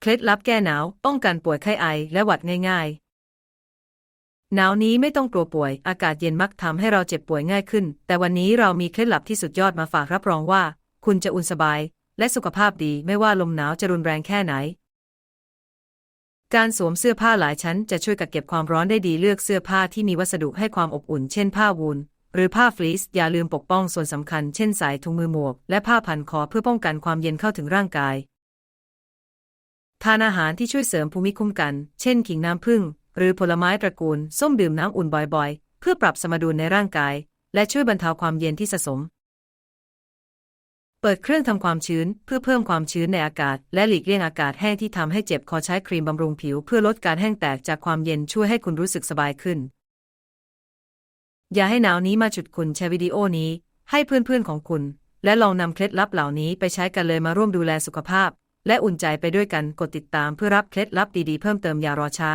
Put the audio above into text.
เคล็ดลับแก้หนาว ป้องกันป่วยไข้ไอและหวัดง่าย ๆ หนาวนี้ไม่ต้องกลัวป่วย อากาศเย็นมักทำให้เราเจ็บป่วยง่ายขึ้น แต่วันนี้เรามีเคล็ดลับที่สุดยอดมาฝากรับรองว่า คุณจะอุ่นสบาย และสุขภาพดีไม่ว่าลมหนาวจะรุนแรงแค่ไหน การสวมเสื้อผ้าหลายชั้นจะช่วยกักเก็บความร้อนได้ดีเลือกเสื้อผ้าที่มีวัสดุให้ความอบอุ่น เช่นผ้าวูลหรือผ้าฟลีซอย่าลืมปกป้องส่วนสำคัญ เช่นสายถุงมือหมวก และผ้าพันคอเพื่อป้องกันความเย็นเข้าถึงร่างกาย ทานอาหารที่ช่วยเสริมภูมิคุ้มกัน เช่นขิงน้ำผึ้งหรือผลไม้ตระกูล ส้มดื่มน้ำอุ่นบ่อยๆ เพื่อปรับสมดุลในร่างกาย และช่วยบรรเทาความเย็นที่สะสม เปิดเครื่องทำความชื้นเพื่อเพิ่มความชื้นในอากาศ และหลีกเลี่ยงอากาศแห้งที่ทำให้เจ็บคอใช้ครีมบำรุงผิว เพื่อลดการแห้งแตกจากความเย็นช่วยให้คุณรู้สึกสบายขึ้น อย่าให้หนาวนี้มาจุดคุณแชร์วิดีโอนี้ ให้เพื่อนๆของคุณ และลองนำเคล็ดลับเหล่านี้ไปใช้กันเลยมาร่วมดูแลสุขภาพ และอุ่นใจไปด้วยกันกดติดตามเพื่อรับเคล็ดลับดีๆเพิ่มเติมอย่ารอช้า